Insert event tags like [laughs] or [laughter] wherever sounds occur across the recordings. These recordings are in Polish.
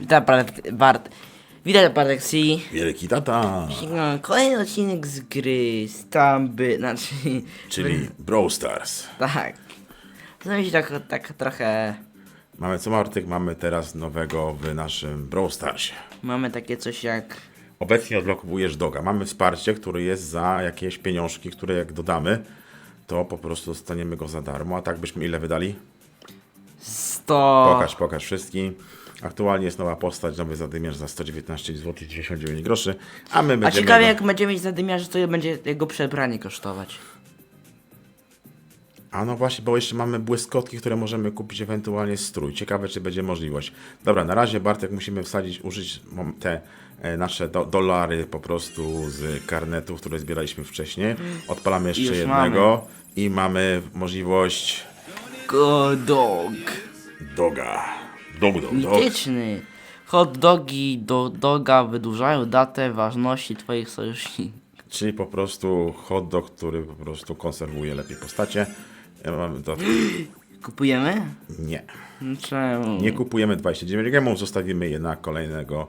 Witam Bart, Bart. Witam Bartek C. Wielki tata, Kolejny odcinek z gry Stamby, znaczy... czyli Brawl Stars. Tak. Zastanawiam się tak, tak trochę... Mamy co Martyk? Mamy teraz nowego w naszym Brawl Starsie. Mamy takie coś jak... Obecnie odblokowujesz doga. Mamy wsparcie, które jest za jakieś pieniążki, które jak dodamy, to po prostu dostaniemy go za darmo. A tak byśmy ile wydali? 100... Pokaż, pokaż wszystkim. Aktualnie jest nowa postać, nowy zadymiarz za 119 zł 99 groszy, a my A będziemy... ciekawe go- jak będziemy mieć zadymiarze, to będzie jego przebranie kosztować. A no właśnie, bo jeszcze mamy błyskotki, które możemy kupić ewentualnie strój. Ciekawe, czy będzie możliwość. Dobra, na razie Bartek musimy wsadzić, użyć te e, nasze do, dolary po prostu z karnetów, które zbieraliśmy wcześniej. Odpalamy jeszcze Już jednego i mamy możliwość Go dog. doga. Dog, dog, dog. Mityczny. Hot dogi do doga wydłużają datę ważności twoich sojuszników. Czyli po prostu hot dog, który po prostu konserwuje lepiej postacie. Ja mam do... [gasps] Kupujemy? Nie. No Czemu? Nie kupujemy 29 gemów, zostawimy je na kolejnego.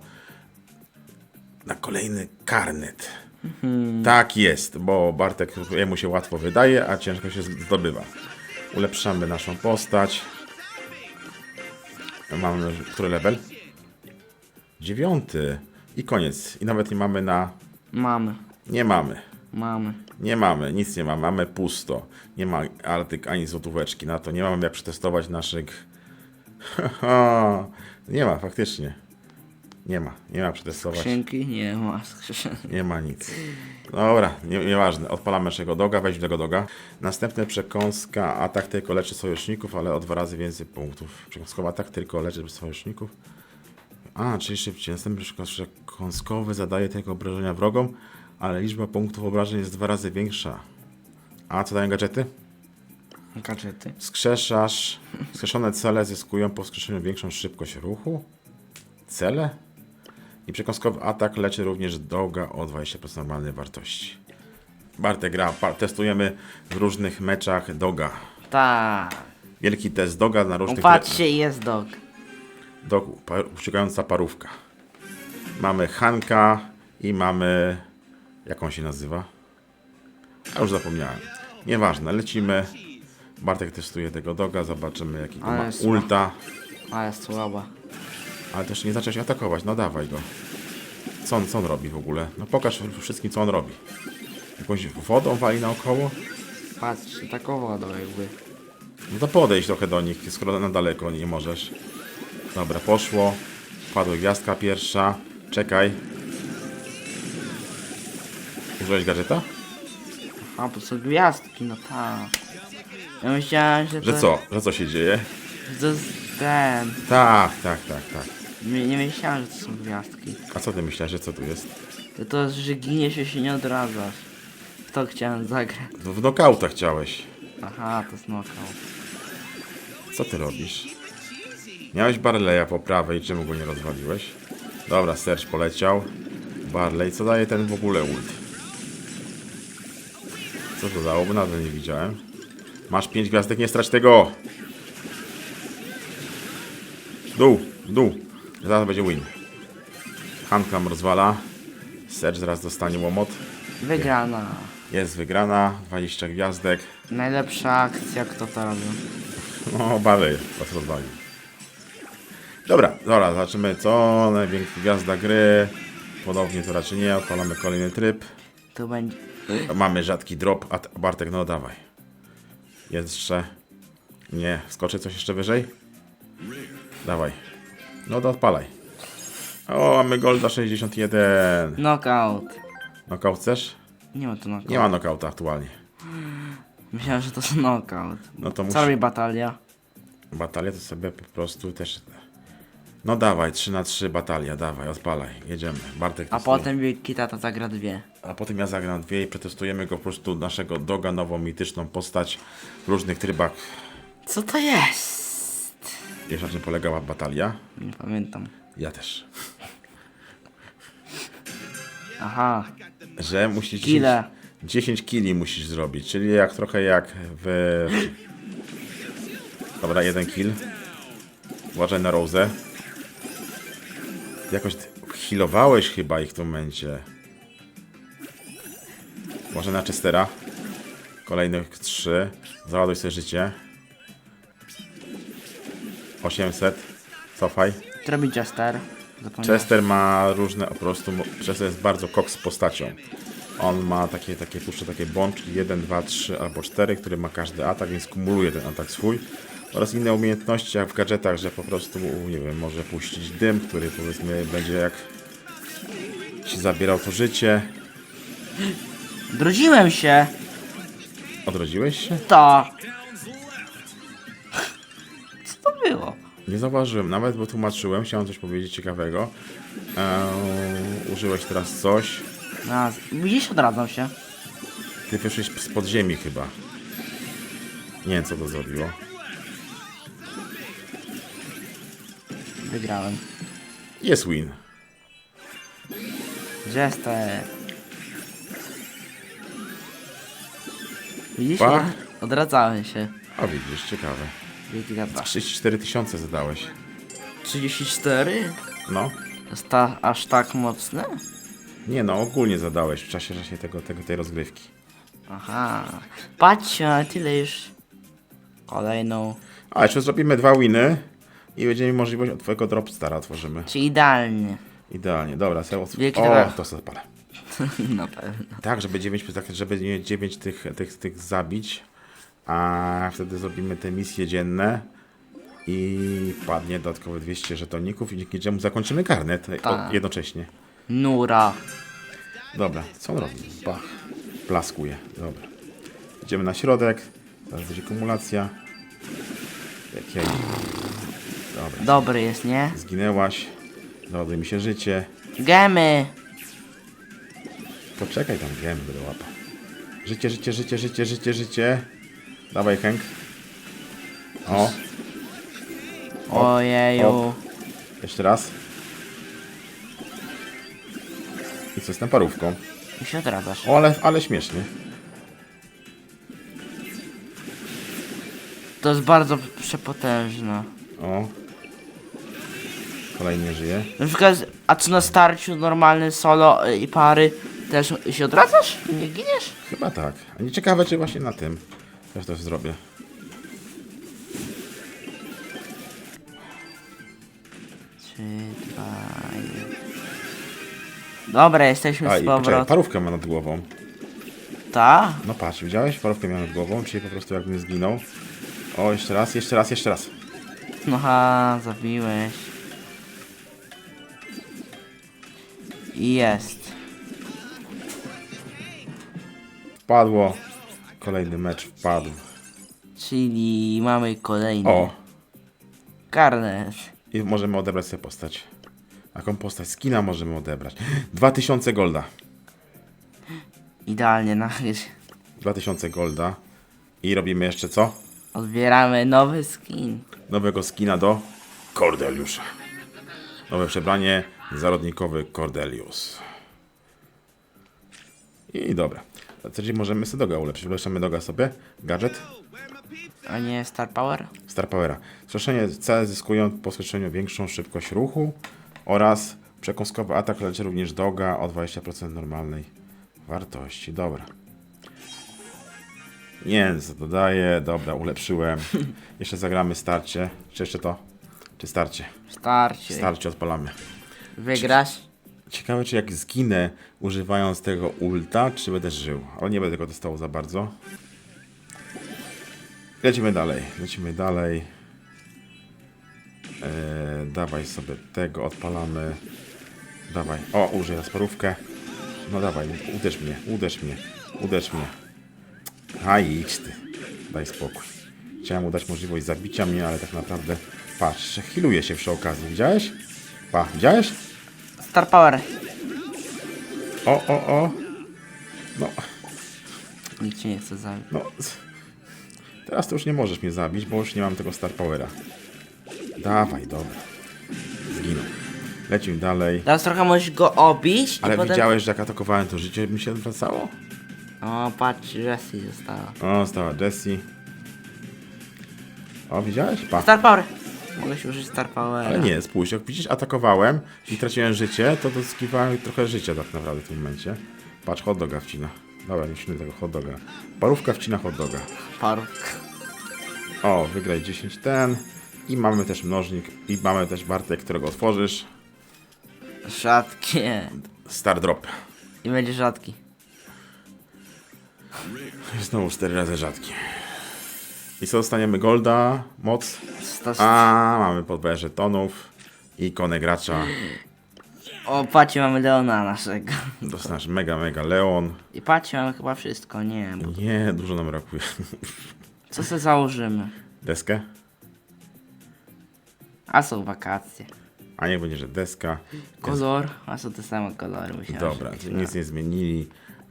Na kolejny karnet. Tak jest, bo Bartek jemu się łatwo wydaje, a ciężko się zdobywa. Ulepszamy naszą postać. Mamy który level? Dziewiąty. I koniec. I nawet nie mamy na. Mamy. Nie mamy. Mamy. Nie mamy, nic nie ma, mamy pusto. Nie ma artyk ani złotóweczki na to. Nie mamy jak przetestować naszych. [laughs] nie ma, faktycznie. Nie ma, nie ma przetestować. Skrzynki? Nie ma skrzynki. Nie ma nic. Dobra, nie, nieważne. Odpalamy naszego doga, weź tego doga. Następne przekąska, atak tylko leczy sojuszników, ale o dwa razy więcej punktów. Przekąskowy atak tylko leczy sojuszników. A, czyli szybciej. Następny przekąs- przekąskowy zadaje tylko obrażenia wrogom, ale liczba punktów obrażeń jest dwa razy większa. A co dają gadżety? Gadżety. Skrzeszasz. Skrzeszone cele zyskują po wskrzeszeniu większą szybkość ruchu. Cele? I przekąskowy atak leczy również doga o 20% normalnej wartości. Bartek gra, testujemy w różnych meczach doga. Tak. Wielki test doga na różnych... Patrzcie, jest dog. Dog, uciekająca parówka. Mamy Hanka i mamy... Jak on się nazywa? A już zapomniałem. Nieważne, lecimy. Bartek testuje tego doga, zobaczymy jaki to Ale ma ulta. A jest słaba. Ale też nie zaczął się atakować, no dawaj go. Co on, co on robi w ogóle? No pokaż wszystkim co on robi. Jakąś wodą wali naokoło? Patrzcie, taką wodą jakby. No to podejdź trochę do nich, skoro na daleko nie możesz. Dobra, poszło. Padła gwiazdka pierwsza. Czekaj. Użyłeś gadżeta? A, to są gwiazdki, no tak. Ja myślałem, że to... Że co? Że co się dzieje? Że to ten... Tak, tak, tak, tak. Nie, nie myślałem, że to są gwiazdki. A co ty myślałeś, że co tu jest? To to że giniesz i się nie odradzasz. W to chciałem zagrać. No, W nokauta chciałeś. Aha, to jest knockout. Co ty robisz? Miałeś Barleya po prawej, czemu go nie rozwaliłeś? Dobra, Serge poleciał. Barley, co daje ten w ogóle ult? Co to dało? Bo nawet nie widziałem. Masz pięć gwiazdek, nie strać tego! W Dół, w dół. Zaraz będzie win. Hankam rozwala. Serge zaraz dostanie łomot. Wygrana. Jest wygrana, 20 gwiazdek. Najlepsza akcja, kto to robił. No, Barley was rozwalił. Dobra, dobra, zobaczymy co. Największa gwiazda gry. Podobnie to raczej nie. Odpalamy kolejny tryb. To będzie... Mamy rzadki drop. A Bartek, no dawaj. Jeszcze. Nie. Skoczy coś jeszcze wyżej? Dawaj. No to odpalaj. O, mamy Golda 61. Knockout. Knockout chcesz? Nie ma tu knockout. Nie ma knockouta aktualnie. Myślałem, że to jest knockout. No to Co musi... robi batalia? Batalię to sobie po prostu też... No dawaj, 3 na 3 batalia, dawaj, odpalaj, jedziemy. Bartek A testuje. potem Wielki Tata zagra dwie. A potem ja zagram dwie i przetestujemy go po prostu naszego doga, nową mityczną postać w różnych trybach. Co to jest? Wiesz na czym polegała batalia? Nie pamiętam. Ja też. Aha. Że musisz Kile. 10 kili musisz zrobić, czyli jak trochę jak w... Dobra, jeden kill. Uważaj na Rose. Jakoś ty healowałeś chyba ich w tym momencie. Może na Chestera. Kolejnych trzy. Załaduj sobie życie. 800. Cofaj. Co robi? Zapomniałem. Chester ma różne, po prostu, Chester jest bardzo koks postacią. On ma takie, takie, puszcza takie bączki, 1, 2, 3 albo 4, który ma każdy atak, więc kumuluje ten atak swój. Oraz inne umiejętności, jak w gadżetach, że po prostu, nie wiem, może puścić dym, który powiedzmy będzie jak ci zabierał to życie. Drodziłem się! Odrodziłeś się? To! Nie zauważyłem, nawet bo tłumaczyłem, chciałem coś powiedzieć ciekawego. Eee, użyłeś teraz coś. No, widzisz, odradzam się. Ty wyszłeś z podziemi chyba. Nie wiem co to zrobiło. Wygrałem. Jest win. Jester. Widzisz? Pa. Odradzałem się. A widzisz, ciekawe. Wielki gada. 34 tysiące zadałeś. 34? No. Aż tak mocne? Nie no, ogólnie zadałeś w czasie właśnie tego, tego, tej rozgrywki. Aha. Patrzcie, ale tyle już. Kolejną. A, jeszcze zrobimy dwa winy i będziemy mieli możliwość od twojego dropstara otworzymy. Czy idealnie. Idealnie, dobra, sobie Wielki O, to sobie odpalę. [laughs] Na pewno. Tak, żeby 9, tak, żeby nie 9 tych, tych, tych zabić, a wtedy zrobimy te misje dzienne i padnie dodatkowe 200 żetoników i dzięki czemu zakończymy karnet o, Tak. jednocześnie. Nura. Dobra, co on robi? Bach, plaskuje, dobra. Idziemy na środek, teraz będzie kumulacja. Jak ja... Dobra, Dobry jest, nie? zginęłaś, załaduje mi się życie. Gemy. Poczekaj tam, wiem, będę łapał. Życie, życie, życie, życie, życie, życie. Dawaj, Henk. O, Ojeju. op. jeszcze raz. I co z tą parówką? I się odradzasz. O, ale, ale śmiesznie. To jest bardzo przepotężne. O. Kolejny żyje. Na przykład, a co na starciu normalny solo i pary też się odradzasz? Nie giniesz? Chyba tak. A nie ciekawe, czy właśnie na tym też to zrobię. Trzy, dwa, jeden. Dobra, jesteśmy A z i poczekaj, powrotem. parówkę ma nad głową. Ta? No patrz, widziałeś? Parówkę miał nad głową, czyli po prostu jakbym zginął. O, jeszcze raz, jeszcze raz, jeszcze raz. No ha, zabiłeś. I jest. Wpadło. Kolejny mecz wpadł. Czyli mamy kolejny. O, Karnet. i możemy odebrać sobie postać. Jaką postać? Skina możemy odebrać. 2000 golda. Idealnie na 2000 golda. I robimy jeszcze co? Odbieramy nowy skin. Nowego skina do Cordeliusza. Nowe przebranie, zarodnikowy Cordelius. I dobra. Czyli możemy sobie doga ulepszyć. Ulepszamy doga sobie. Gadżet. A nie Star Power? Star Powera. Wskrzeszenie C zyskują po wskrzeszeniu większą szybkość ruchu oraz przekąskowy atak leczy również doga o 20% normalnej wartości. Dobra. Jęz dodaję. Dobra, ulepszyłem. [laughs] Jeszcze zagramy starcie. Czy jeszcze to? Czy starcie? Starcie. Starcie odpalamy. Wygrasz? Ciekawe, czy jak zginę używając tego ulta, czy będę żył. Ale nie będę go dostało za bardzo. Lecimy dalej. Lecimy dalej. Eee, dawaj sobie tego, odpalamy. Dawaj. O, użyj raz parówkę. No dawaj, uderz mnie, uderz mnie, uderz mnie. A idź ty. Daj spokój. Chciałem mu dać możliwość zabicia mnie, ale tak naprawdę... Patrz, healuje się przy okazji. Widziałeś? Pa, widziałeś? Star Power. O, o, o. No, Nikt cię nie chce zabić. no. Teraz to już nie możesz mnie zabić, bo już nie mam tego Star Powera. Dawaj, dobra. Zginął. Lecimy dalej. Teraz trochę możesz go obić Ale i potem... widziałeś, że jak atakowałem, to życie mi się wracało? O, patrz, Jessie została. O, stała Jessie. O, widziałeś? Pa. Star Power. Mogę się użyć Star Powera. Ale nie, spójrz, jak widzisz, atakowałem i traciłem życie, to doskiwałem trochę życia tak naprawdę w tym momencie. Patrz, hot doga wcina. Dobra, nie tego hot doga. Parówka wcina hot doga. Parówka. O, wygraj 10 ten. I mamy też mnożnik. I mamy też Bartek, którego otworzysz. Rzadkie. Star drop. I będzie rzadki. Znowu 4 razy rzadki. I co dostaniemy? Golda, moc. A, mamy podwójne żetonów. I ikonę gracza. O, patrzcie, mamy Leona naszego. Dostaniesz mega, mega Leon. I patrzcie, mamy chyba wszystko, nie bo Nie, dużo nam brakuje. [laughs] Co sobie założymy? Deskę? A są wakacje. A nie będzie, że deska. Kolor? A są te same kolory, myślałem. Dobra, że- nic nie zmienili.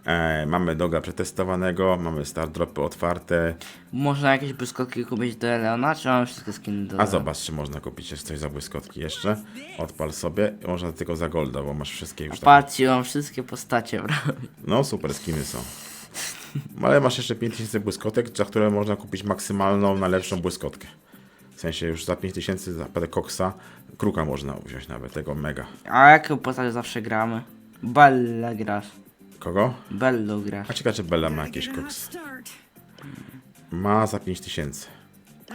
E, mamy doga przetestowanego, mamy star dropy otwarte. Można jakieś błyskotki kupić do Leona, czy mamy wszystkie skiny do A zobacz, czy można kupić jeszcze coś za błyskotki jeszcze. Odpal sobie. Można tylko za golda, bo masz wszystkie już takie. Patrzcie, mam wszystkie postacie prawie. No super, skiny są. Ale masz jeszcze 5000 błyskotek, za które można kupić maksymalną, najlepszą błyskotkę. W sensie już za 5000 za koksa, kruka można wziąć nawet, tego mega. A jaką postać zawsze gramy? Bella grasz. Kogo? Bello grasz. A ciekawe, czy Bella ma jakiś koks. Ma za 5000.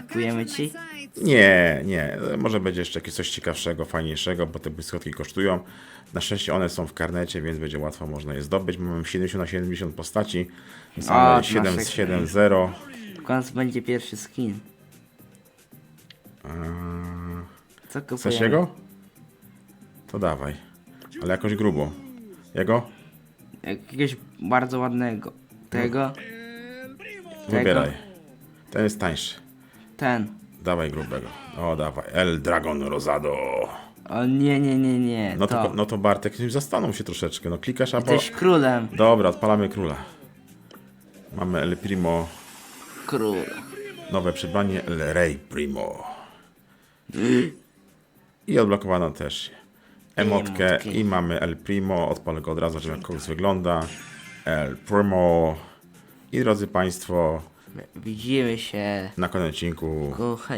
Kupujemy ci? Nie, nie. Może będzie jeszcze jakieś coś ciekawszego, fajniejszego, bo te błyskotki kosztują. Na szczęście one są w karnecie, więc będzie łatwo można je zdobyć. Mamy 70 na 70 postaci. A, Mamy 7 nasze- z 7 0. W końcu będzie pierwszy skin. Eee, Co kupujemy? Chcesz jego? To dawaj. Ale jakoś grubo. Jego? Jakiegoś bardzo ładnego. Tego? Wybieraj. Ten jest tańszy. Ten. Dawaj grubego. O, dawaj. El Dragon Rosado. O nie, nie, nie, nie. No to. to, no to Bartek, zastanów się troszeczkę. No klikasz, albo... Jesteś królem. Dobra, odpalamy króla. Mamy El Primo. Król. Nowe przybranie El Rey Primo. I odblokowano też emotkę i mamy El Primo. Odpalę go od razu, żeby jak kogoś wygląda. El Primo. I drodzy Państwo, Widzimy się. na koniec odcinku Kochaj.